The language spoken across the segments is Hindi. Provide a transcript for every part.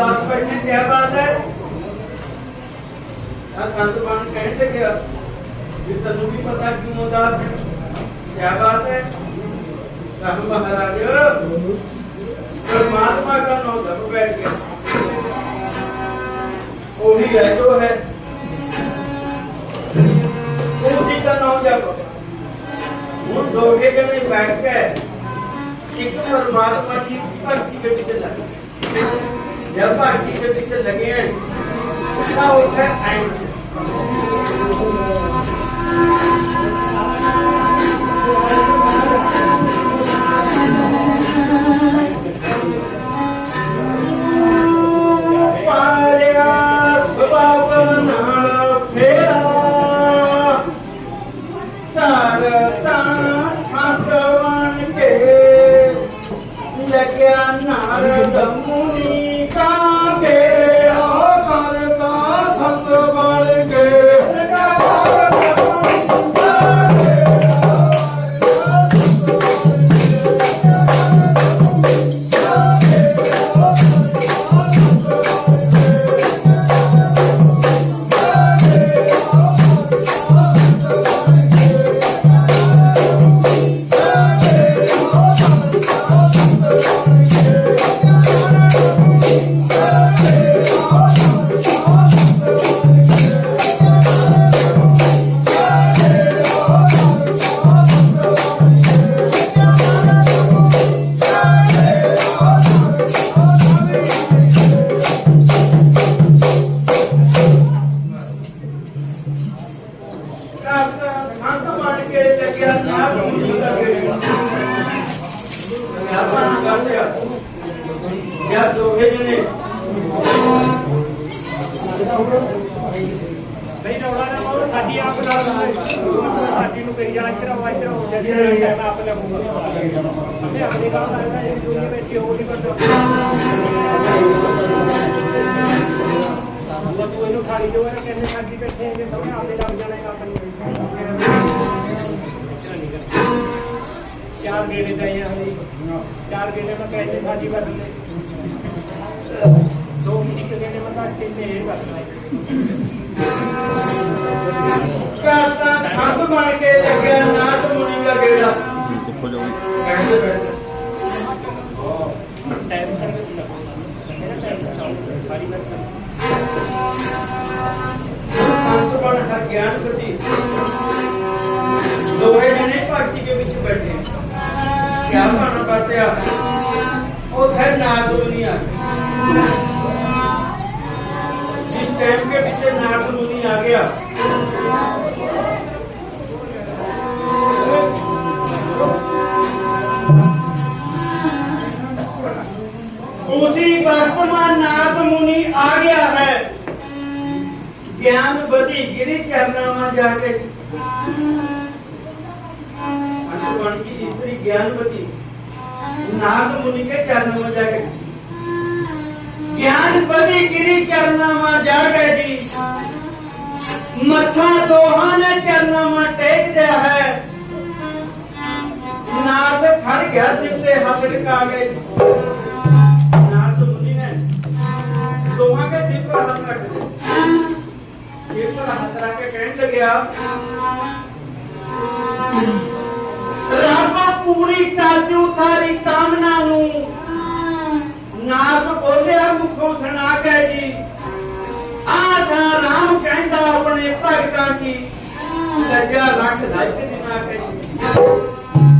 पचास परसेंट क्या बात है? कहने से क्या ये तो तनु भी पता क्यों उदास है। क्या बात है? राहुल महाराज परमात्मा का नौ धर्म बैठ गया वही तो है जो है। उसी का नौ जप उन दोहे के में बैठ के एक तो परमात्मा की भक्ति के पीछे लगे जब टीचर टीचर लगे हैं उसका होता है ਕੇ ਲਗਿਆ ਨਾਮ ਮੁਨੀ ਦਾ ਬੇੜਾ ਆਪਾਂ ਨਾ ਕਰਦੇ ਆ ਜਾਂ ਦੋਹੇ ਜਣੇ ਨਹੀਂ ਰੌਲਾ ਨਾ ਪਾਓ ਸਾਡੀ ਆਪ ਨਾਲ ਸਾਡੀ ਨੂੰ ਕਹੀ ਜਾਣਾ ਇੱਧਰ ਆਓ ਇੱਧਰ ਆਓ ਜਦ ਇਹ ਮੈਂ ਆਪ ਲੱਗੂਗਾ ਹਮੇ ਆਪਣੇ ਕੰਮ ਕਰਨਾ ਇਹ ਦੁਨੀਆ ਵਿੱਚ ਉਹ ਨਹੀਂ ਕਰਦਾ ਉਹ ਤੂੰ ਇਹਨੂੰ ਖਾਲੀ ਜੋ ਹੈ ਕਹਿੰਦੇ ਸਾਡੀ ਬੈਠੇ ਹੈਗੇ ਤਾਂ ਉਹਨੇ ਆਪੇ ਲੱਗ ਜਾਣਾ ਹੈ ਆਪਣੀ चार गेड़े चाहिए हमें चार गेड़े में कहने शादी कर ले दो किसी के गेड़े में काट देते हैं कर बन के लगे नाथ मुनि का गेड़ा टाइम सर मेरा टाइम तो सारी बात कौन हर ज्ञान को दी के पीछे बैठे क्या पाना पाते ना दुनिया जिस टाइम के पीछे ना दुनिया आ गया उसी वर्तमान नाथ मुनि आ गया है ज्ञान बदी गिरी चरणा में जाके अनुगण की स्त्री ज्ञानवती नाग मुनि के चरणों में जाके ज्ञान बदी गिरी चरणा में जा। गए जी मथा दोहा ने चरणा में टेक दिया है। नाग खड़ गया सिर से, हाथ लगा गए नाग मुनि ने दोहा के सिर पर हाथ रख दिया। ਸਿਰ ਪਰ ਹੱਥ ਰੱਖ ਕੇ ਕਹਿਣ ਲੱਗਿਆ ਰਾਮਾ ਪੂਰੀ ਕਾਜੂ ਥਾਰੀ ਕਾਮਨਾ ਨੂੰ। ਨਾਰਦ ਬੋਲਿਆ, ਮੁਖੋਂ ਸੁਣਾ ਕੇ ਜੀ। ਆਜਾ ਰਾਮ ਕਹਿੰਦਾ ਆਪਣੇ ਭਗਤਾਂ ਕੀ ਸਜਾ ਰੱਖ ਲੱਜ ਦਿਨਾ ਕਹੀ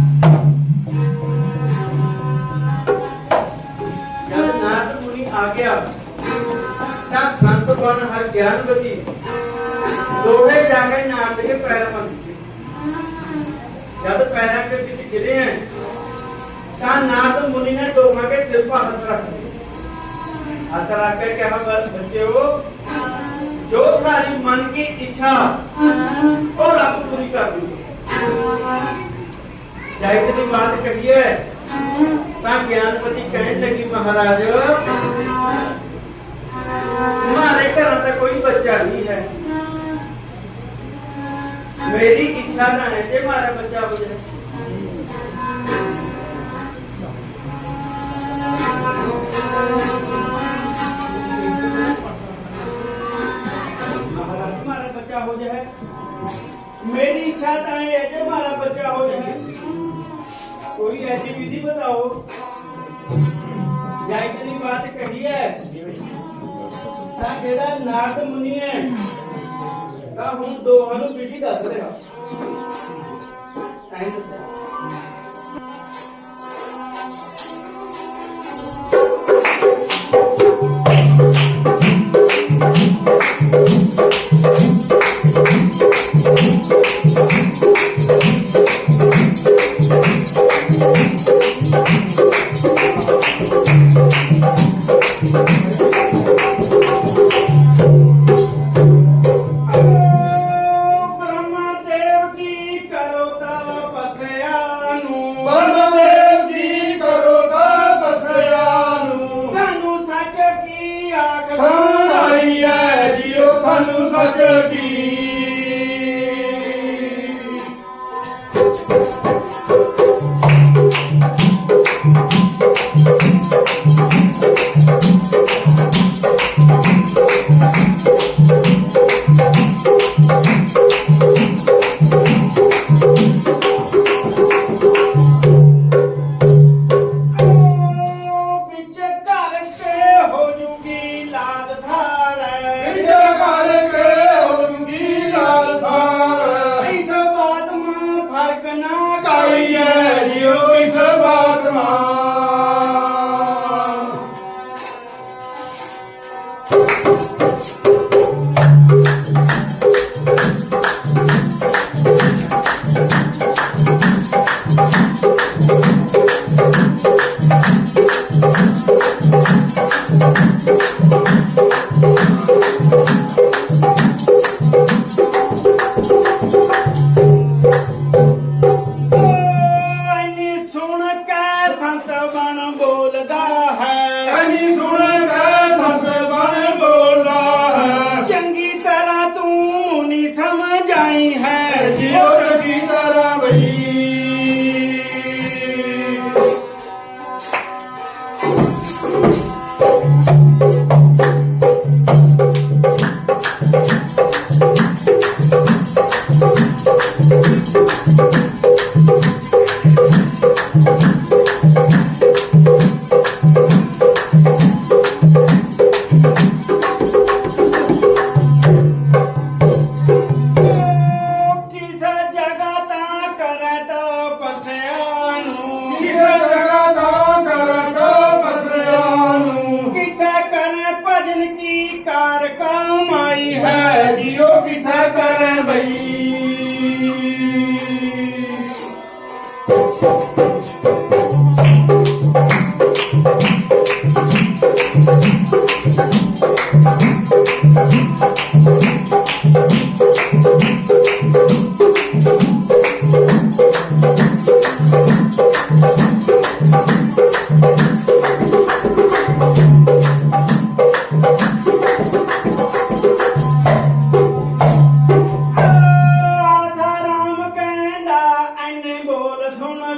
ਆ ਗਿਆ ਤਾਂ ਸੰਤ ਬਣ ਹਰ ਗਿਆਨ ਗਤੀ तो तो मुनि ने दो के सिर पर हाथ रख हाथ रख के क्या बच्चे हो? जो सारी मन की इच्छा और आप पूरी कर दी क्या बात कही है। ज्ञानपति कहने लगी, महाराज हमारे घर का कोई बच्चा नहीं है। मेरी इच्छा ना है मारा बच्चा हो जाए। मेरी इच्छा है बच्चा हो जाए। कोई ऐसी विधि बताओ। या इतनी बात कही है। ना नाक मुनि है। ਤਾਂ ਹੁਣ ਦੋਹਾਂ ਨੂੰ ਬਿਜ਼ੀ ਦੱਸ ਰਿਹਾ ਐਂਡ ਸਰ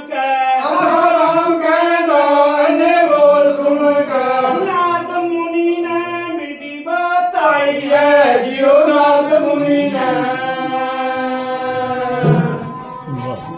ਕੈ। ਅਮਰ ਰਾਮ ਕਹਿੰਦਾ ਅਨੇ ਬੋਲ ਸੁਣ ਕੈ ਨਾਤ ਮੁਨੀ ਨੇ ਮਿਟੀ ਬਤਾਈ ਹੈ। ਜਿਉ ਨਾਤ ਮੁਨੀ ਨੇ ਵਾਹ